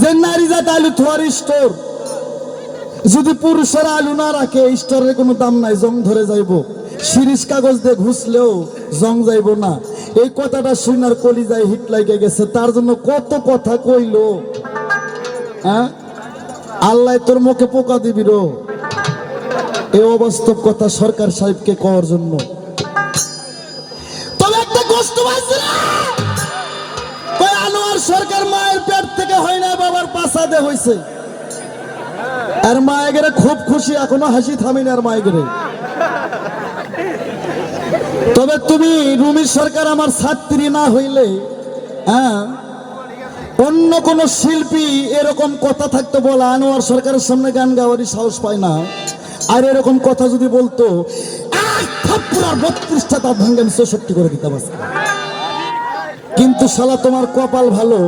যে নারী জাত আলু থোয়ার স্টোর। যদি পুরুষেরা আলু না রাখে স্টোরের কোনো দাম নাই, জং ধরে যাইব। শিরিষ কাগজ দিয়ে ঘুষলেও জং যাইব না। এই কথাটা শুনার কলিজায় হিট লাগে গেছে। তার জন্য কত কথা কইলো। হ্যাঁ? আল্লাহ তোর মুখে পোকা দিবি রো। এই অবাস্তব কথা সরকার সাহেবকে কওয়ার জন্য। তবে একটা কষ্ট পাইছে সরকার মায়ের পেট থেকে হয় না, বাবার পাশাদে হয়েছে আর মায়ের খুব খুশি, এখনও হাসি থামি না আর মায়ের। তবে তুমি রুমি সরকার আমার ছাত্রী না হইলে হ্যাঁ? অন্য কোন শিল্পী এরকম কথা থাকতো বলা, আনোয়ার সরকারের সামনে গান গাওয়ারই সাহস পায় না। আর এরকম কথা যদি বলতো আর বত্রিশটা তার ভাঙ্গে আমি চৌষট্টি করে দিতাম আজকে। কিন্তু শালা তোমার কপাল ভালো।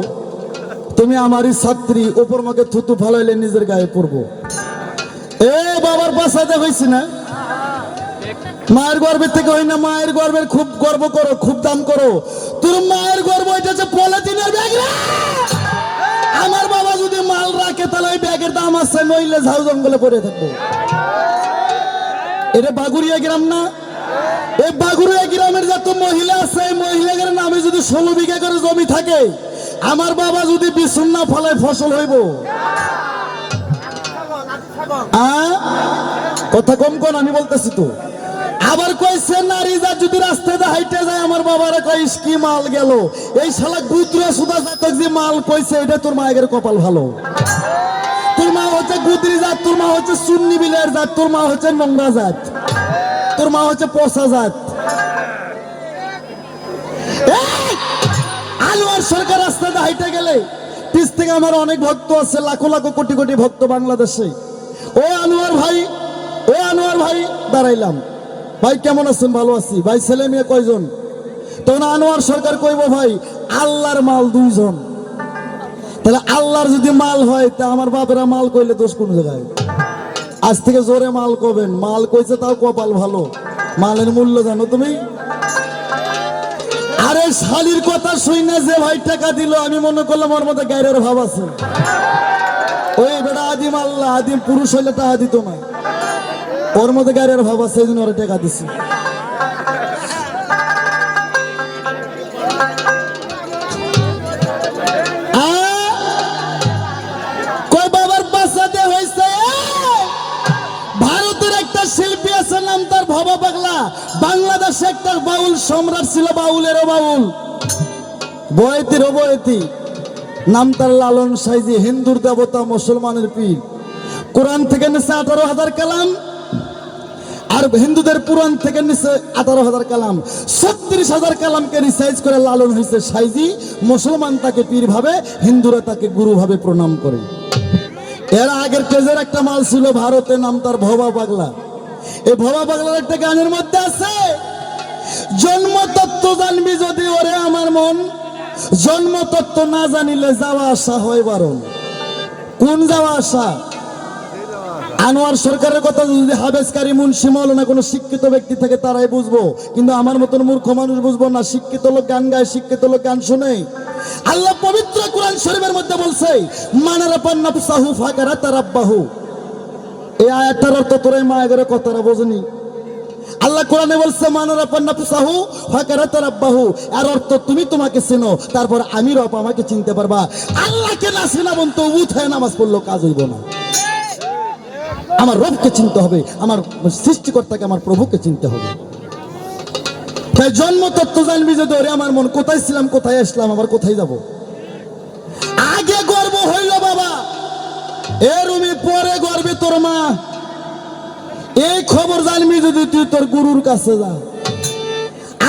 তুমি আমারই ছাত্রী ওপর মাকে থুতু ফালাইলে নিজের গায়ে পড়ব। এ, বাবার বাসাতে হয়েছি না? মায়ের গর্বের থেকে হয় না, মায়ের গর্বের খুব গর্ব করো, খুব দাম করো। তোর মায়ের গর্ব এটা হচ্ছে পলিথিনের ব্যাগ আমার বাবা যদি মাল রাখে, তাহলে ওই ব্যাগের দাম আছে, নইলে ঝাউ জঙ্গলে পড়ে থাকব। এটা বাগুড়িয়া গ্রাম না? এই বাগুড়িয়া গ্রামের যত মহিলা আছে, এই মহিলাদের নামে যদি ষোলো বিঘা করে জমি থাকে, আমার বাবা যদি বিছুন না ফলায় ফসল হইব। কথা কম কোন, আমি বলতেছি তো। আবার কইছে, নারী যা যদি রাস্তায় দিয়ে হাইটে যায়, আমার বাবারা কই কি মাল গেল। এই শালা গুদ্রা সুদা জাতক যে মাল কইছে, এটা তোর মায়ের কপাল ভালো। তোর মা হচ্ছে গুদরি জাত, তোর মা হচ্ছে সুন্নি বিলের জাত, তোর মা হচ্ছে নোংরা জাত। তোর মা হচ্ছে পচা জাত এই! আনোয়ার সরকার রাস্তাতে হাইটে গেলে পিছ থেকে আমার অনেক ভক্ত আছে, লাখো লাখো কোটি কোটি ভক্ত বাংলাদেশে। ও আনোয়ার ভাই, ও আনোয়ার ভাই, দাঁড়াইলাম। ভাই, কেমন আছেন? ভালো আছি। ভাই, ছেলে মেয়ে কয়জন? তখন আনোয়ার সরকার কইব, ভাই, আল্লাহর মাল দুইজন। তাহলে আল্লাহর যদি মাল হয়, তা আমার বাপেরা মাল কইলে দোষ কোন জায়গায়? আজ থেকে জোরে মাল কবেন। মাল কইছে তাও কপাল ভালো। মালের মূল্য জানো তুমি? আরে শালির কথা শুই না যে ভাই টাকা দিল, আমি মনে করলাম ওর মধ্যে গায়ের ভাব আছে। ওই বেটা আদিম আল্লাহ, আদিম পুরুষ হইলে তা দিত না। ওর মধ্যে গায়ের ভাব আছে জন্য ওরা টাকা দিছে। বাউল, সম্রাট ছিল বাউলেরও বাউল। বয়তির বয়তি। নাম তার লালন সাইজি, হিন্দুর দেবতা, মুসলমানের পীর। কোরআন থেকে নিচে আঠারো হাজার কালাম, আর হিন্দুদের পুরাণ থেকে নিচে আঠারো হাজার কালাম। ছত্রিশ হাজার কালামকে রিসাইজ করে লালন হয়েছে সাইজি, মুসলমান তাকে পীর ভাবে, হিন্দুরা তাকে গুরু ভাবে প্রণাম করে। এর আগের পেজের একটা মাল ছিল ভারতে, নাম তার ভবা পাগলা। এই ভবা পাগলার একটা গানের মধ্যে আছে জন্ম তত্ত্ব জানবি যদি ওরে আমার মন জন্ম তত্ত্ব না জানিলে যাওয়া আসা হয় বারণ। কোন যাওয়া আসা? আনোয়ার সরকারের কথা যদি হাবেসকারী মুন্সি মৌলানা কোনো শিক্ষিত ব্যক্তি থাকে তারাই বুঝব। কিন্তু আমার মতন মূর্খ মানুষ বুঝব না, শিক্ষিত লোক গান গায়, শিক্ষিত লোক গান শুনে। আল্লাহ পবিত্র কোরআন শরীফের মধ্যে বলছে, মানারা পান্না সাহু ফাকারা তারাব্বাহু এই আয়াতটার অর্থ তোর এই মায়ের কথাটা বোঝনি। আল্লাহ কোরআনে বলছে মানারা পান্না সাহু ফাকারা তারাব্বাহু আর অর্থ তুমি তোমাকে চেনো, তারপর আমি রব আমাকে চিনতে পারবা। আল্লাহকে না চেনা বলতো উঠায় নামাজ পড়ল কাজ হইব না। আমার রবকে চিনতে হবে, আমার সৃষ্টিকর্তাকে, আমার প্রভুকে চিনতে হবে। তাই জন্ম তত্ত্ব জানবি যে ধরে আমার মন, কোথায় ছিলাম, কোথায় আসলাম, আবার কোথায় যাব? আগে গর্ব হইল বাবা, এ রুমি পরে গর্বে তোর মা। এই খবর জানবি যদি তুই তোর গুরুর কাছে যা।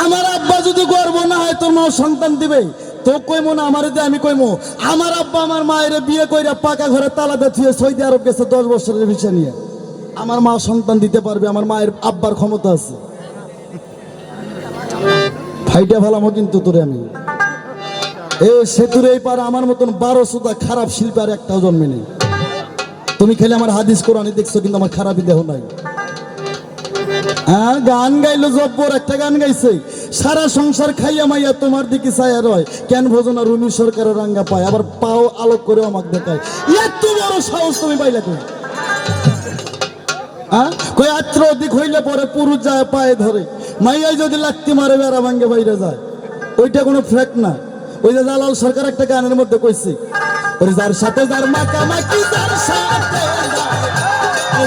আমার আব্বা যদি গর্ব না হয়, তোর মা সন্তান দিবে। তো কইমো না, আমার দিয়ে আমি কইমো। আমার আব্বা আমার মায়ের বিয়ে কইরা পাকা ঘরে তালা দিয়ে সৌদি আরব গেছে দশ বছরের বিষয় নিয়ে। আমার মা সন্তান দিতে পারবে, আমার মায়ের আব্বার ক্ষমতা আছে। ফাইটা ফেলামো কিন্তু তোরে আমি। এ সেতুর এই পারে আমার মতন বারো সুদা খারাপ শিল্পী আর একটাও জন্মে নেই। তুমি খেলে আমার হাদিস কোরআনে দেখছ, কিন্তু আমার খারাপই দেহ নাই। হ্যাঁ গান গাইলো, জব্বর একটা গান গাইছে। সারা সংসার খাইয়া মাইয়া তোমার দিকে ছায়া রয়। কেন ভোজনা রুমি সরকারের রাঙ্গা পায়। আবার পাও আলোক করে আমাকে দেখায়। এত বড় সাহস তুমি পাইলে তুমি কই, আত্র অধিক হইলে পরে পুরুষ যায় পায়ে ধরে। মাইয়াই যদি লাত্তি মারে, বেড়া ভাঙ্গে বাইরে যায়। ওইটা কোনো ফ্যাক না। ওই যে জালাল সরকার একটা গানের মধ্যে কইছি ওই যার সাথে যার মাকামাকি যার সাথে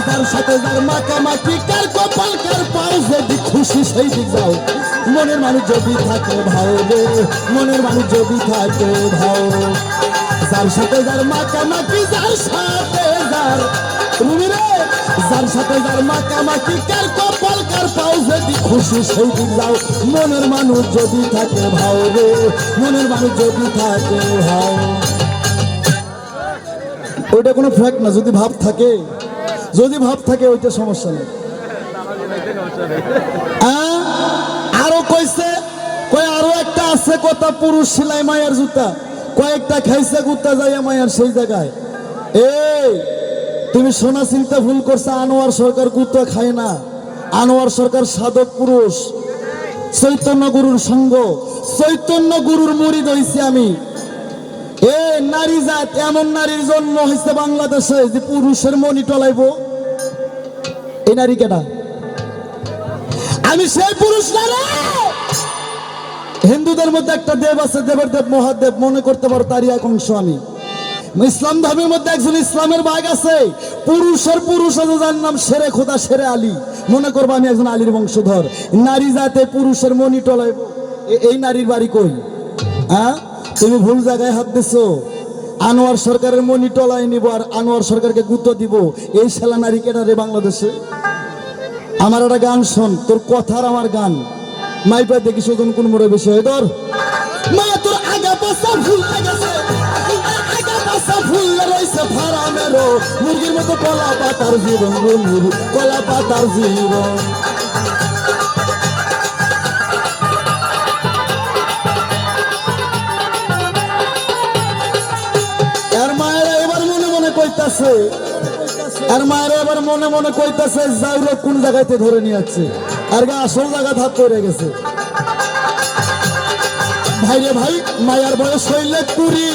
যার সাথে যার মাকামাকি কার কপাল, কার পাও যদি খুশি সেই দিক যাও। মনের মানুষ যদি থাকে ভাও মনের মানুষ যদি থাকে ভাও যার সাথে যার মাকামাকি যার সাথে যার রুমি রে, যার সাথে যার মাকামাকি কার কপাল, কার পাও যদি খুশি সেই দিক যাও। মনের মানুষ যদি থাকে ভাও মনের মানুষ যদি থাকে ভাও ওইটা কোনো ফ্যাক্ট না, যদি ভাব থাকে। যদি ভাব থাকে, ওইটা সমস্যা নেই। আরও কইছে কই আরও একটা আছে কথা, পুরুষ সেলাই মায়ের জুতা। কয়েকটা খাইছে গুতা যাইয়া মায়ের সেই জায়গায়। এই, তুমি সোনা চিন্তা ভুল করছে, আনোয়ার সরকার গুতা খায় না। আনোয়ার সরকার সাধক পুরুষ। চৈতন্য গুরুর সঙ্গ। চৈতন্য গুরুর মুড়ি দইছি আমি। এ নারী জাত, এমন নারীর জন্ম হয়েছে বাংলাদেশে যে পুরুষের মনি টলাইব। এই নারী কেটা আমি সেই পুরুষ হিন্দুদের মধ্যে একটা দেব আছে, দেবের দেব, মহাদেব, মনে করতে পারো তারই এক অংশ আমি। ইসলাম ধর্মের মধ্যে একজন ইসলামের বাঘ আছে। পুরুষের পুরুষ আছে, যার নাম সেরে খোদা, সেরে আলী। মনে করব আমি একজন আলীর বংশধর। নারী জাতে পুরুষের মনি টলাইব। এই নারীর বাড়ি কই? হ্যাঁ? তুমি ভুল জায়গায় হাত দিছো। আনোয়ার সরকারের মনি টলাই নিব আর আনোয়ার সরকারকে গুতো দিব। এই শালা নারী কেনা রে বাংলাদেশে? আমার একটা গান শোন, তোর কথার আমার গান। মাইপা দেখি শোধন কোন মোড়ে বেশি হয়। ধর। মা, তোর আগা পাশা ভুল গেছে মুরগির মতো কলা পাতার জীবন কলা পাতার জীবন। কইতাছে, আর মায়েরা এবার মনে মনে কইতাছে যাইলে কোন জায়গাতে ধরে নিয়ে যাচ্ছে? আর গা আসল জায়গা ধাপ করে গেছে। ভাই রে ভাই, মায়ার বয়স হইলে কুড়ি,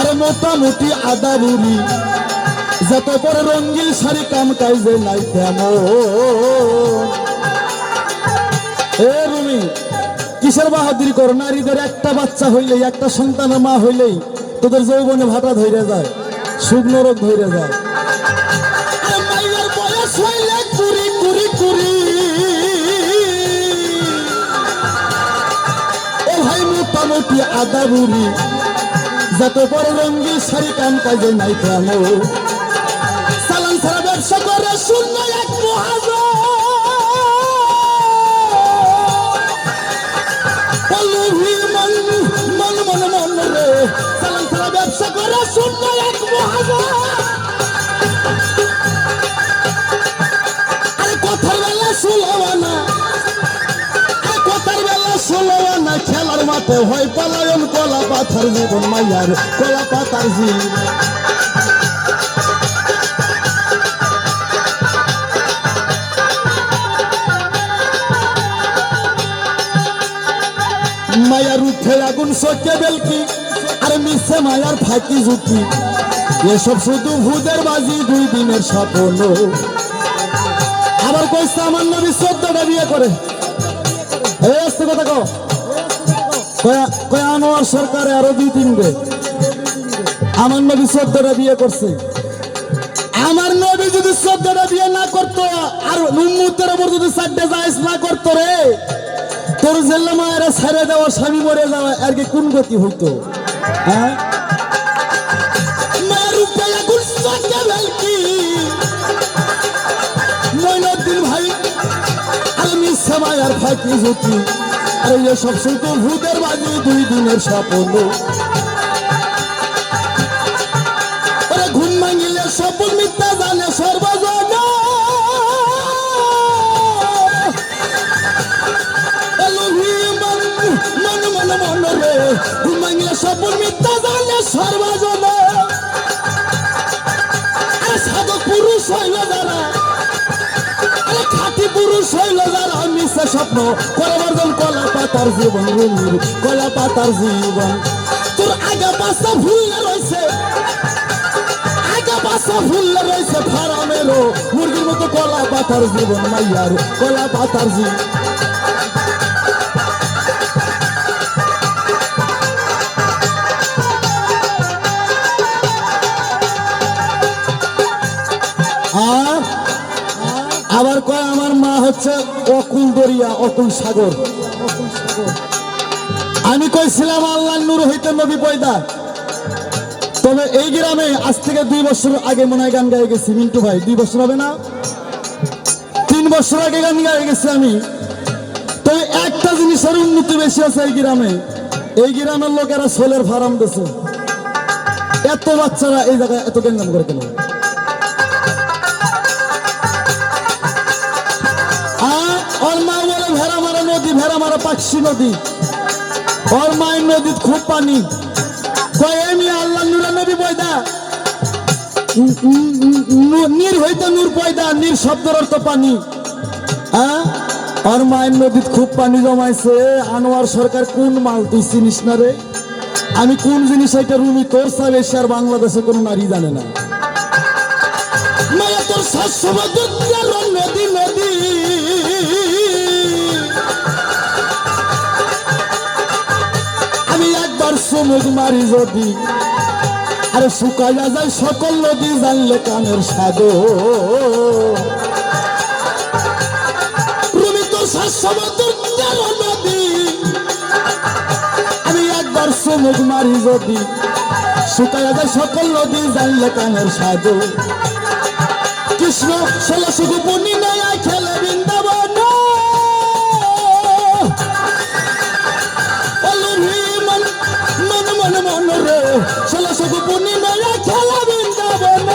আরে মোটামুটি আদা বুড়ি যত পরে রঙ্গিল শাড়ি কাম কাইজে নাই তেমন এ রুমি, কিসের বাহাদুরি করো? নারীদের একটা বাচ্চা হইলেই, একটা সন্তানের মা হইলেই তোদের যৌবনে ভাটা ধইরে যায়। শুকনো রোগ ধইরে যায়। মোটামুটি আদা বুড়ি, যত বড় রঙ্গি শাড়ি কাম কাজে নাই কেন? সালান সারা ব্যবসা করে শূন্য এক মহাজন। মন মন মন রে সালান সারা ব্যবসা করে শূন্য এক মাঠে হয় পলায়ন কলা পাথার জীবন মাইয়ার, কলা পাতার জীবন মায়ার উঠে আগুন সকে বেলকি, আর মিশে মায়ার ফাঁকি জুটি এসব শুধু ভূতের বাজি, দুই দিনের স্বপ্ন। আবার আমার নবী চোদ্দটা বিয়ে করে। এই কথা কো আনোয়ার সরকারে আরও দুই তিনটে আমার নবী চোদ্দটা বিয়ে করছে। আমার নবী যদি চোদ্দটা বিয়ে না করতো, আর যদি জায়েজ না করতো রে, তোর জেল্লা মায়েরা ছেড়ে দেওয়া স্বামী মরে যাওয়া, আর কি কোন গতি হইতো? হ্যাঁ? মইনুদ্দিন ভাই আর মিশে মায়ার ফাঁকি জুতি আর সব শুধু ভূতের বাজি দুই দিনের স্বপ্ন। ঘুম ভাঙিলে স্বপ্ন মিথ্যা জানে সর্বজন। মন মন মন রে, ঘুম ভাঙিলে স্বপ্ন মিথ্যা জানে সর্বজন। সাধক পুরুষ হইল যারা খাঁটি পুরুষ হইল যারা। আছে স্বপ্ন, করে বর্জন কলা পাতার জীবন কলা পাতার জীবন। তোর আগে পাশে ভুলে রয়েছে। আগে মুরগির মতো কলা পাতার জীবন মাইয়ার, কলা পাতার জীবন। হচ্ছে অকুল দরিয়া, অকুল সাগর। আমি কইছিলাম আল্লাহ নূর হইতে নবী পয়দা। তবে এই গ্রামে আজ থেকে দুই বছর আগে মনে হয় গান গায়ে গেছি। মিন্টু ভাই, দুই বছর হবে না? তিন বছর আগে গান গায়ে গেছি আমি। তবে একটা জিনিসের উন্নতি বেশি আছে এই গ্রামে। এই গ্রামের লোকেরা সোলের ফার্ম দিছে। এত বাচ্চারা এই জায়গায় এত গেঞ্জাম করে কেন? নদী ভেড়া মারা পাকসি নদী। ওর নদীত খুব পানি। কয় এমনি আল্লাহ নুরা নবী পয়দা? নূর- হইতে নূর পয়দা, নীর শব্দের অর্থ পানি। হ্যাঁ? আর মায়ের নদীত খুব পানি জমাইছে। আনোয়ার সরকার কোন মাল তুই চিনিস না রে? আমি কোন জিনিস এটা রুমি তোর বেশি আর বাংলাদেশে কোনো নারী জানে না। মায়া তোর শাশ্বত নদী নদী। সমুদ মারি যদি। আরে শুকাইয়া যায় সকল নদী জানলে কানের নদী। আমি একবার সমুদ মারি যদি। শুকাইয়া যায় সকল নদী জানলে কানের সাগো কৃষ্ণ ষোলশো গোপনী মন শুধু ষোলশো খেলা বৃন্দাবন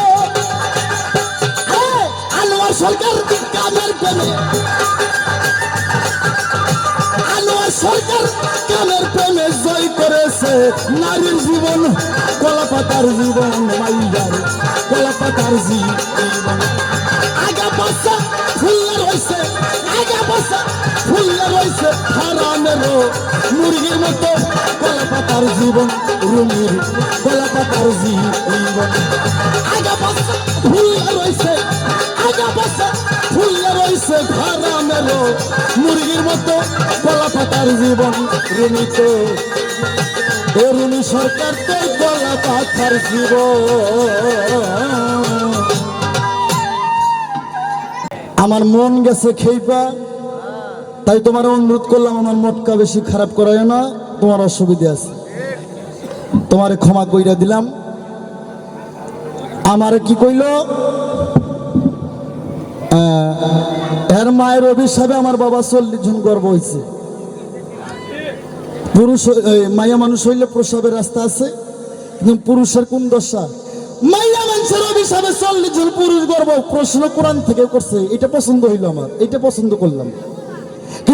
আনোয়ার সরকার কামের প্রেমে আনোয়ার সরকার কামের প্রেমে জয় করেছে। নারীর জীবন কলা পাতার জীবন, মাইয়ার কলা পাতার জীবন। মুরগির মতো কলা পাতার জীবন। রুমির কলা পাতার জীবন মুরগির মতো কলা পাতার জীবন, রুমিতে। এ রুমি সরকার তো কলা পাতার জীবন। আমার মন গেছে খেইপা। তাই তোমার অনুরোধ করলাম, আমার মটকা বেশি খারাপ করায় না, তোমার অসুবিধা আছে। তোমার ক্ষমা কইরা দিলাম। আমার কি কইল? এর মায়ের অভিশাপে আমার বাবা চল্লিশ জন গর্ব হয়েছে পুরুষ মাইয়া মানুষ হইলে প্রসবের রাস্তা আছে, কিন্তু পুরুষের কোন দশা? মাইয়া মানুষের অভিশাপে চল্লিশ জন পুরুষ গর্ব, প্রশ্ন কোরআন থেকে করছে, এটা পছন্দ হইল আমার, এটা পছন্দ করলাম।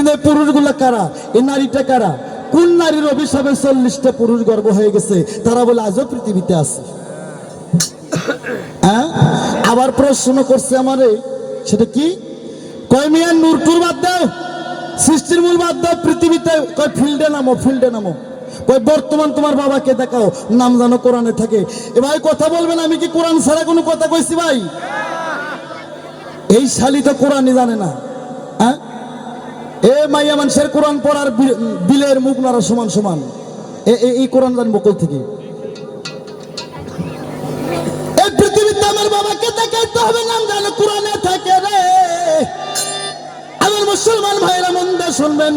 এই পুরুষগুলা কারা? এই নারীটা কারা? কোন নারীর অভিশাপে চল্লিশটা পুরুষ গর্ব হয়ে গেছে? তারা বলে, আজও পৃথিবীতে আছে। হ্যাঁ? আবার প্রশ্ন করছে আমারে, সেটা কি? কয় মিয়া নূরটুর বাদ দাও, সৃষ্টির মূল বাদ দাও, পৃথিবীতে, কয় ফিল্ডে নামো ফিল্ডে নামো। কয়, বর্তমান তোমার বাবাকে দেখাও, নাম জানো কোরআনে থাকে। এ ভাই, কথা বলবেন, আমি কি কোরআন ছাড়া কোনো কথা কইছি ভাই? এই শালি তো কোরআনই জানে না। এ মাইয়া মানুষের কোরআন পড়ার বিলের মুখ নাড়া সমান সমান। এই কোরআন জানব কই থেকে? পৃথিবীতে আমার হবে, নাম কোরআনে থাকে রে। আমার মুসলমান শুনবেন।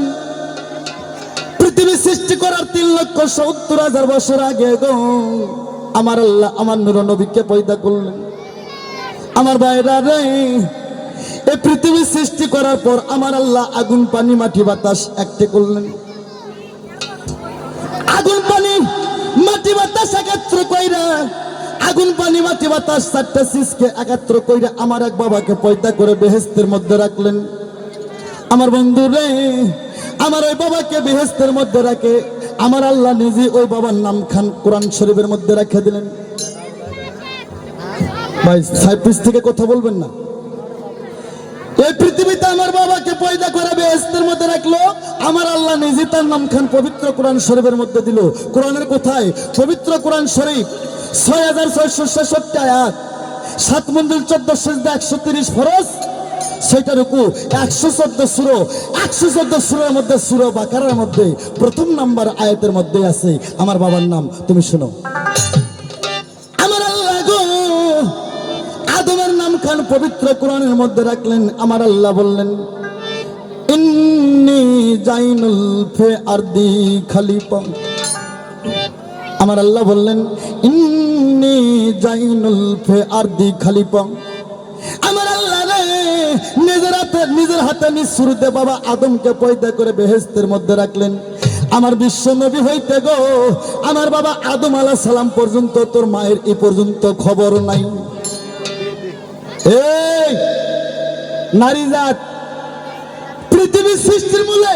সৃষ্টি করার তিন লক্ষ সত্তর হাজার আগে আমার আল্লাহ, আমার নুর পয়দা করলেন। আমার ভাইরা রে সৃষ্টি করার পর আমার আল্লাহ আগুন, পানি, মাটি, বাতাস একটি করলেন। আগুন, পানি, মাটি, বাতাস একাত্র কইরা, আগুন, পানি, মাটি, বাতাস চারটা সিসকে একাত্র কইরা আমার এক বাবাকে পয়দা করে বেহেস্তের মধ্যে রাখলেন। আমার বন্ধু রে আমার ওই বাবাকে বেহেস্তের মধ্যে রাখে আমার আল্লাহ নিজে ওই বাবার নাম খান কোরআন শরীফের মধ্যে রেখে দিলেন। ভাই, সাইপ্রিস থেকে কথা বলবেন না। এই পৃথিবীতে আমার বাবাকে পয়দা করে বেহেস্তের মধ্যে রাখল। আমার আল্লাহ নিজে তার নাম খান পবিত্র কোরআন শরীফের মধ্যে দিল। কোরআনের কোথায়? পবিত্র কোরআন শরীফ, ছয় হাজার ছয়শো ছেষট্টি আয়াত। সাত মন্দির, চোদ্দ সেজদা, একশো তিরিশ ফরজ। সেটা রুকু, একশো চোদ্দ সুরো। একশো চোদ্দ সুরের মধ্যে সুরো বাকারের মধ্যে প্রথম নাম্বার আয়াতের মধ্যে আছে। আমার বাবার নাম, তুমি শোনো। খান পবিত্র কোরআনের মধ্যে রাখলেন। আমার আল্লাহ বললেন আমার আল্লাহ বললেন, ইন্নি জাইনুল ফে আরদি খালিফা। আমার আল্লাহ রে, নিজের হাতে নিজের হাতে নিজ শুরুতে বাবা আদমকে পয়দা করে বেহেস্তের মধ্যে রাখলেন। আমার বিশ্ব নবী হইতে গো, আমার বাবা আদম আলাহ সালাম পর্যন্ত, তোর মায়ের এ পর্যন্ত খবর নাই। এই, নারী জাত। পৃথিবীর সৃষ্টির মূলে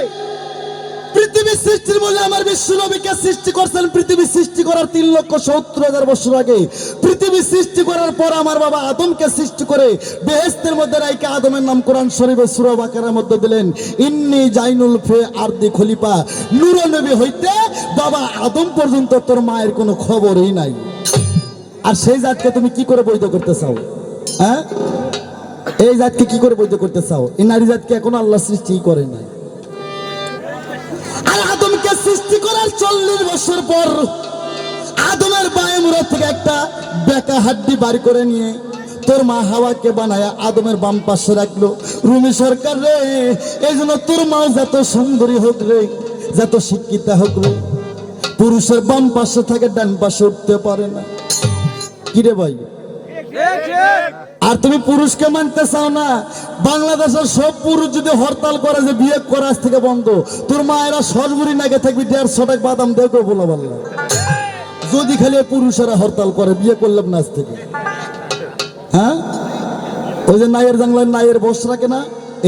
পৃথিবীর সৃষ্টির মূলে আমার বিশ্ব নবীকে সৃষ্টি করছেন। পৃথিবী সৃষ্টি করার তিন লক্ষ সত্তর হাজার বছর আগে। পৃথিবী সৃষ্টি করার পর আমার বাবা আদমকে সৃষ্টি করে বেহেস্তের মধ্যে রাইকে আদমের নাম কোরআন শরীফের সুরা বাকারের মধ্যে দিলেন, ইন্নি জাইনুল ফে আরদি খলিফা নবী হইতে বাবা আদম পর্যন্ত তোর মায়ের কোনো খবরই নাই। আর সেই জাতকে তুমি কি করে বৈধ করতে চাও? হ্যাঁ? এই জাতকে কি করে বৈধ করতে চাও? এই নারী জাতকে এখনও আল্লাহ সৃষ্টি করে নাই। আদমকে সৃষ্টি করার চল্লিশ বছর পর আদমের বায়ে মুড়া থেকে একটা বেকা হাড্ডি বার করে নিয়ে তোর মা হাওয়াকে বানায় আদমের বাম পাশে রাখল। রুমি সরকার রে, এই জন্য তোর মা যত সুন্দরী হোক রে, যত শিক্ষিতা হোক রে, পুরুষের বাম পাশে থাকে, ডান পাশে উঠতে পারে না। কিরে ভাই? আর তুমি পুরুষকে মানতে চাও না। বাংলাদেশের সব পুরুষ যদি হরতাল করে যে বিয়ে করা আজ থেকে বন্ধ, তোর মায়েরা সরবরি নাগে থাকবি, দেড়শো টাকা বাদাম দেখো বলো বলল যদি খালি পুরুষেরা হরতাল করে, বিয়ে করলাম না আজ থেকে। হ্যাঁ? ওই যে নাইয়ের জাংলার নাইয়ের বস রাখে না,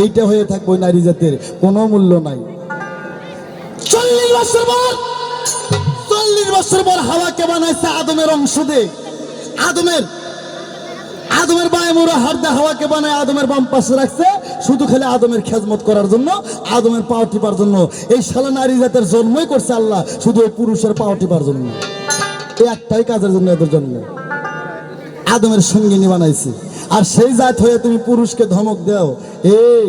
এইটা হয়ে থাকবে নারী জাতের, কোনো মূল্য নাই। চল্লিশ বছর পর, চল্লিশ বছর পর হাওয়াকে বানাইছে আদমের অংশ দে আদমের আদমের বায়ে মোড়া হারদা হাওয়াকে বানায় আদমের বাম পাশে রাখছে। শুধু খালি আদমের খেজমত করার জন্য, আদমের পাও টিপার জন্য। এই শালা নারী জাতের জন্মই করছে আল্লাহ, শুধু ওই পুরুষের পাও টিপার জন্য। এই একটাই কাজের জন্য এদের জন্য। আদমের সঙ্গিনী বানাইছে। আর সেই জাত হয়ে তুমি পুরুষকে ধমক দাও। এই,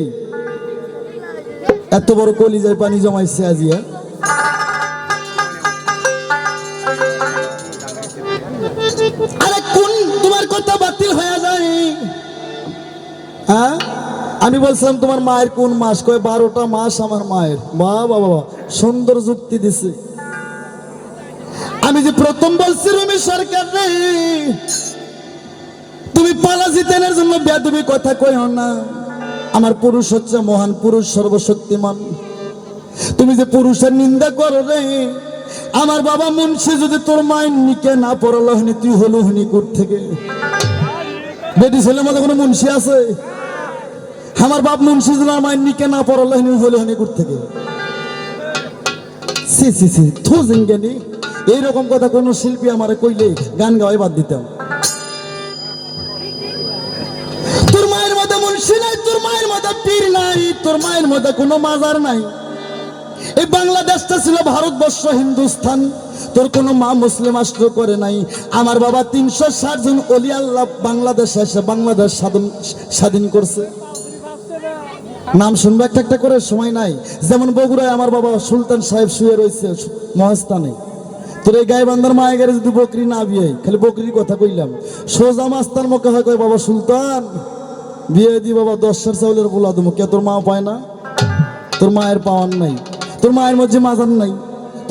এত বড় কলিজায় পানি জমাইছে আজিয়া আরে কোন, তোমার কথা বাতিল হয়ে হ্যাঁ? আমি বলছিলাম, তোমার মায়ের কোন মাস? কয়, বারোটা মাস আমার মায়ের। বা বাবা সুন্দর যুক্তি দিছে। আমি যে প্রথম বলছি রুমি সরকার রে, তুমি পালা জিতেনের জন্য বেদবি কথা কইও না। আমার পুরুষ হচ্ছে মহান পুরুষ, সর্বশক্তিমান। তুমি যে পুরুষের নিন্দা করো রে, আমার বাবা মুন্সি, যদি তোর মায়ের নিকে না পড়ালো হনি তুই হলো হনি থেকে বেটি ছেলের মধ্যে কোনো মুন্সি আছে? আমার বাপ মুন্সি যদি আমার নিকে না পড়ালো হনি হলো হনি কোর থেকে সি সি সি থু জিঙ্গেনি। এইরকম কথা কোন শিল্পী আমারে কইলে গান গাওয়াই বাদ দিতাম। তোর মায়ের মধ্যে মুন্সি নাই, তোর মায়ের মধ্যে পীর নাই, তোর মায়ের মধ্যে কোনো মাজার নাই। এই বাংলাদেশটা ছিল ভারতবর্ষ হিন্দুস্তান তোর কোনো মা মুসলিম রাষ্ট্র করে নাই? আমার বাবা তিনশো ষাট জন অলি আল্লাহ বাংলাদেশে এসে বাংলাদেশ স্বাধীন স্বাধীন করছে। নাম শুনব একটা একটা করে, সময় নাই। যেমন বগুড়ায় আমার বাবা সুলতান সাহেব শুয়ে রয়েছে মহাস্থানে। তোর এই গায়ে বান্দার মায়ের গাড়ি যদি বকরি না বিয়ে, খালি বকরির কথা কইলাম। সোজা মাস্তার মুখে হয় কয়, বাবা সুলতান, বিয়ে দি বাবা, দশের চাউলের বলা দেবো। কে তোর মা পায় না? তোর মায়ের পাওয়ার নাই। তোর মায়ের মধ্যে মাজার নাই।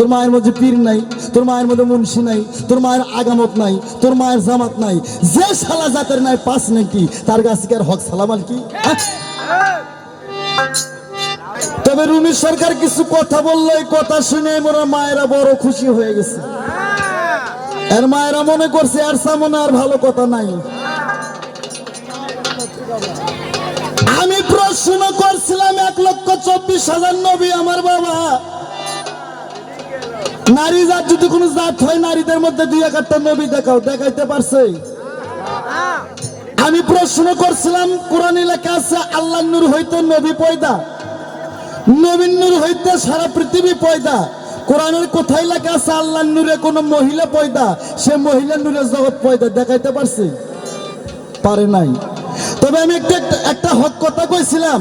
তোর মায়ের মধ্যে পীর নাই, তোর মায়ের মধ্যে মুন্সি নাই, তোর মায়ের আগামত নাই, তোর মায়ের জামাত নাই, যে সালা জাতের নাই পাস নাকি, তার কাছে কি আর হক সালাম আর কি? হ্যাঁ? তবে রুমি সরকার কিছু কথা বলল, এই কথা শুনে মোরা মায়েরা বড় খুশি হয়ে গেছে। এর মায়েরা মনে করছে, আর সামনে আর ভালো কথা নাই। আমি প্রশ্ন করছিলাম, এক লক্ষ চব্বিশ হাজার নবী আমার বাবা। নারী জাত, যদি কোনো জাত হয়, নারীদের মধ্যে দুই একটা নবী দেখাও, দেখাইতে পারছে? আমি প্রশ্ন করছিলাম, কোরআন লেখা আছে আল্লাহ নূর হইতে নবী পয়দা। নবীন নূর হইতে সারা পৃথিবী পয়দা। কোরআনের কোথায় লেখা আছে আল্লাহ নূরে কোনো মহিলা পয়দা? সে মহিলা নূরে জগৎ পয়দা, দেখাইতে পারছে? পারে নাই। তবে আমি একটা একটা হক কথা কইছিলাম।